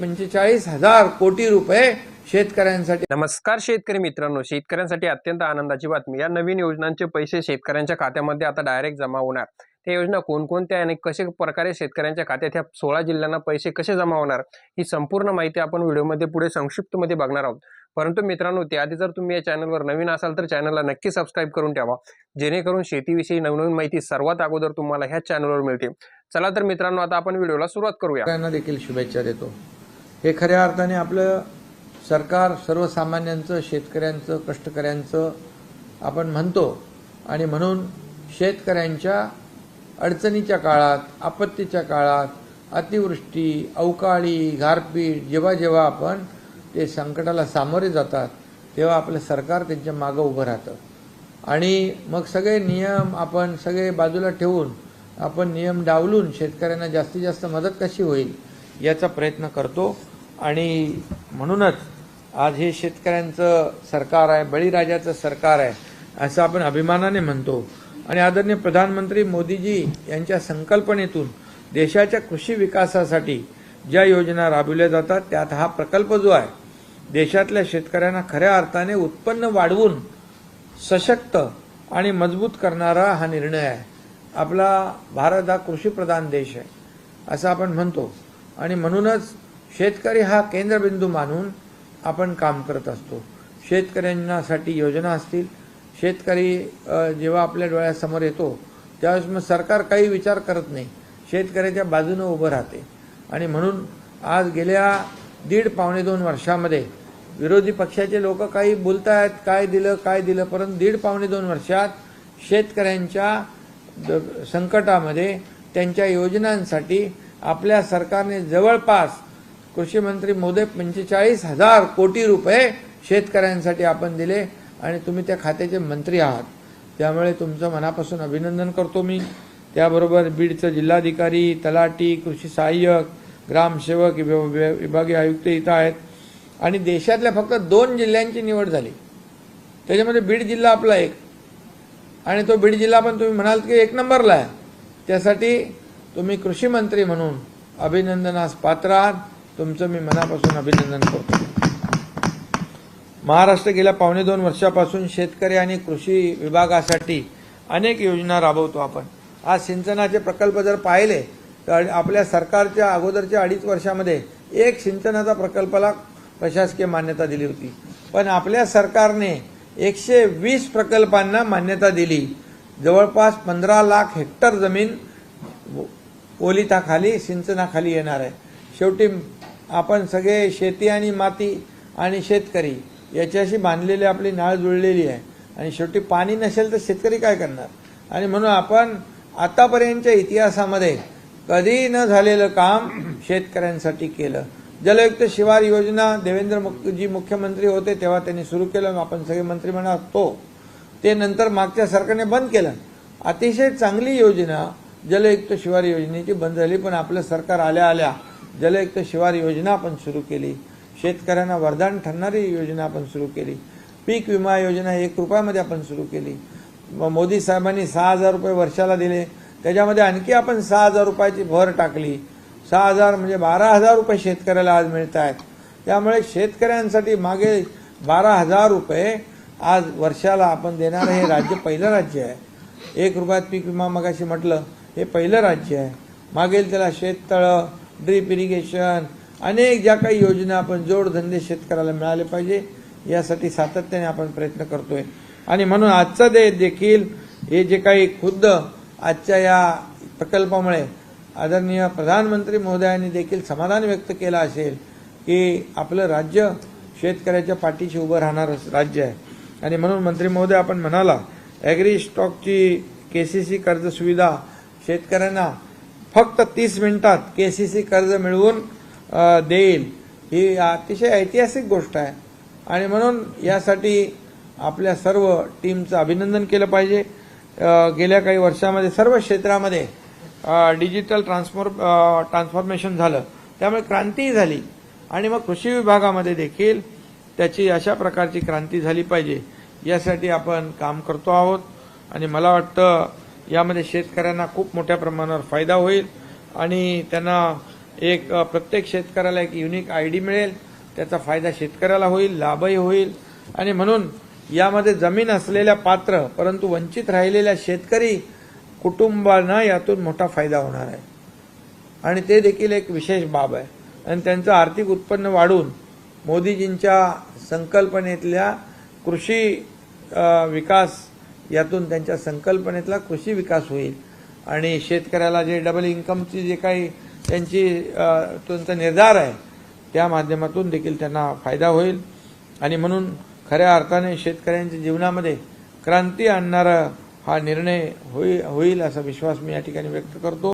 पंचेचाळीस हजार कोटी रुपये शेतकऱ्यांसाठी. नमस्कार शेतकरी मित्रांनो. शेतकऱ्यांसाठी अत्यंत आनंदाची बातमी. या नवीन योजनांचे पैसे शेतकऱ्यांच्या खात्यामध्ये आता डायरेक्ट जमा होणार. त्या योजना कोणकोणत्या आणि कशा प्रकारे शेतकऱ्यांच्या खात्यात ह्या सोळा जिल्ह्यांना पैसे कसे जमा होणार ही संपूर्ण माहिती आपण व्हिडिओमध्ये पुढे संक्षिप्तमध्ये बघणार आहोत. परंतु मित्रांनो त्याआधी जर तुम्ही या चॅनलवर नवीन असाल तर चॅनलला नक्की सबस्क्राईब करून ठेवा. जेणेकरून शेतीविषयी नवनवीन माहिती सर्वात अगोदर तुम्हाला ह्या चॅनलवर मिळते चला तर मित्रांनो आता आपण व्हिडिओला सुरुवात करूया. देखील शुभेच्छा देतो. हे खऱ्या अर्थाने आपलं सरकार सर्वसामान्यांचं शेतकऱ्यांचं कष्टकऱ्यांचं आपण म्हणतो आणि म्हणून शेतकऱ्यांच्या अडचणीच्या काळात आपत्तीच्या काळात अतिवृष्टी अवकाळी गारपीट जेव्हा जेव्हा आपण ते संकटाला सामोरे जातात तेव्हा आपलं सरकार त्यांच्या मागं उभं राहतं. आणि मग सगळे नियम आपण सगळे बाजूला ठेवून आपण नियम डावलून शेतकऱ्यांना जास्तीत जास्त मदत कशी होईल याचा प्रयत्न करतो. आणि म्हणूनच आज हे शेतकऱ्यांचं सरकार आहे बळीराजाचं सरकार आहे असं आपण अभिमानाने म्हणतो. आणि आदरणीय प्रधानमंत्री मोदीजी यांच्या संकल्पनेतून देशाच्या कृषी विकासासाठी ज्या योजना राबविल्या जातात त्यात हा प्रकल्प जो आहे देशातल्या शेतकऱ्यांना खऱ्या अर्थाने उत्पन्न वाढवून सशक्त आणि मजबूत करणारा हा निर्णय आहे. आपला भारत हा कृषीप्रधान देश आहे असं आपण म्हणतो. आणि म्हणूनच शेतकरी हा केंद्रबिंदू मानून आपण काम करत असतो. शेतकऱ्यांसाठी योजना असतील. शेतकरी जेव्हा आपल्या डोळ्यासमोर येतो त्यावेळेस मग सरकार काही विचार करत नाही. शेतकऱ्याच्या बाजूनं उभं राहते. आणि म्हणून आज गेल्या दीड पावणे दोन वर्षामध्ये विरोधी पक्षाचे लोक काही बोलतायत काय दिलं काय दिलं परंतु दीड पावणे दोन वर्षात शेतकऱ्यांच्या संकटामध्ये त्यांच्या योजनांसाठी आपल्या सरकारने जवळपास कृषी मंत्री मोदी पंचेचाळीस हजार कोटी रुपये शेतकऱ्यांसाठी आपण दिले आणि तुम्ही त्या खात्याचे मंत्री आहात. त्यामुळे तुमचं मनापासून अभिनंदन करतो मी. त्याबरोबर बीडचं जिल्हाधिकारी तलाटी कृषी सहाय्यक ग्रामसेवक विभ- विभागीय आयुक्त इथं आहेत. आणि देशातल्या फक्त दोन जिल्ह्यांची निवड झाली. त्याच्यामध्ये बीड जिल्हा आपला एक. आणि तो बीड जिल्हा पण तुम्ही म्हणाल की एक नंबरला आहे. त्यासाठी तुम्ही कृषी मंत्री म्हणून अभिनंदनास पात्र आहात. तुमचं मी मनापासून अभिनंदन करतो. महाराष्ट्र गेल्या पावणे दोन वर्षापासून शेतकरी आणि कृषी विभागासाठी अनेक योजना राबवतो आपण. आज सिंचनाचे प्रकल्प जर पाहिले तर आपल्या सरकारच्या अगोदरच्या अडीच वर्षामध्ये एक सिंचनाचा प्रकल्पाला प्रशासकीय मान्यता दिली होती. पण आपल्या सरकारने एकशे वीस प्रकल्पांना मान्यता दिली. जवळपास पंधरा लाख हेक्टर जमीन ओलिताखाली सिंचनाखाली येणार आहे. शेवटी आपण सगळे शेती आणि माती आणि शेतकरी याच्याशी बांधलेली आपली नाळ जुळलेली आहे. आणि शेवटी पाणी नसेल तर शेतकरी काय करणार? आणि म्हणून आपण आतापर्यंतच्या इतिहासामध्ये कधी न झालेलं काम शेतकऱ्यांसाठी केलं. जलयुक्त शिवार योजना देवेंद्र मुख- जी मुख्यमंत्री होते तेव्हा त्यांनी सुरू केलं आपण सगळे मंत्री म्हणा तो. ते नंतर मागच्या सरकारने बंद केलं. अतिशय चांगली योजना जलयुक्त शिवार योजनेची बंद झाली पण आपलं सरकार आल्या आल्या जलयुक्त शिवार योजना आपण सुरू केली. शेतकऱ्यांना वरदान ठरणारी योजना आपण सुरू केली. पीक विमा योजना एक रुपयामध्ये आपण सुरू केली. म- मोदी साहेबांनी सहा हजार रुपये वर्षाला दिले. त्याच्यामध्ये आणखी आपण सहा हजार रुपयाची भर टाकली. सहा हजार म्हणजे बारा हजार रुपये शेतकऱ्याला आज मिळत आहेत. त्यामुळे शेतकऱ्यांसाठी मागे बारा हजार रुपये आज वर्षाला आपण देणारं हे राज्य पहिलं राज्य आहे. एक रुपयात पीक विमा मगाशी म्हटलं हे पहिलं राज्य आहे. मागेल त्याला शेततळं ड्रीप इरिगेशन अनेक ज्या काही योजना आपण जोडधंदे शेतकऱ्याला मिळाले पाहिजे यासाठी सातत्याने आपण प्रयत्न करतोय. आणि म्हणून आजचा दे देखील हे जे काही खुद्द आजच्या या प्रकल्पामुळे आदरणीय प्रधानमंत्री महोदयांनी देखील समाधान व्यक्त केलं असेल की आपलं राज्य शेतकऱ्याच्या पाठीशी उभं राहणारं राज्य आहे. आणि म्हणून मंत्री महोदय आपण म्हणाला ॲग्री स्टॉकची के सी सी कर्ज सुविधा शेतकऱ्यांना फक्त तीस मिनिटात के सी सी कर्ज मिळवून देईल. ही अतिशय ऐतिहासिक गोष्ट आहे. आणि म्हणून यासाठी आपल्या सर्व टीमचं अभिनंदन केलं पाहिजे. गेल्या काही वर्षामध्ये सर्व क्षेत्रामध्ये डिजिटल ट्रान्सफॉर ट्रान्सफॉर्मेशन झालं. त्यामुळे क्रांतीही झाली. आणि मग कृषी विभागामध्ये देखील त्याची अशा प्रकारची क्रांती झाली पाहिजे. यासाठी आपण काम करतो आहोत. आणि मला वाटतं यामध्ये शेतकऱ्यांना खूप मोठ्या प्रमाणावर फायदा होईल आणि त्यांना एक प्रत्येक शेतकऱ्याला एक युनिक आय डी मिळेल. त्याचा फायदा शेतकऱ्याला होईल लाभही होईल. आणि म्हणून यामध्ये जमीन असलेल्या पात्र परंतु वंचित राहिलेल्या शेतकरी कुटुंबांना यातून मोठा फायदा होणार आहे. आणि ते देखील एक विशेष बाब आहे. आणि त्यांचं आर्थिक उत्पन्न वाढून मोदीजींच्या संकल्पनेतल्या कृषी विकास यातून त्यांच्या संकल्पनेतला कृषी विकास होईल. आणि शेतकऱ्याला जे डबल इन्कमची जे काही त्यांची तुमचा त्यांचा निर्धार आहे त्या माध्यमातून देखील त्यांना फायदा होईल. आणि म्हणून खऱ्या अर्थाने शेतकऱ्यांच्या जीवनामध्ये क्रांती आणणारा हा निर्णय होईल होईल असा विश्वास मी या ठिकाणी व्यक्त करतो.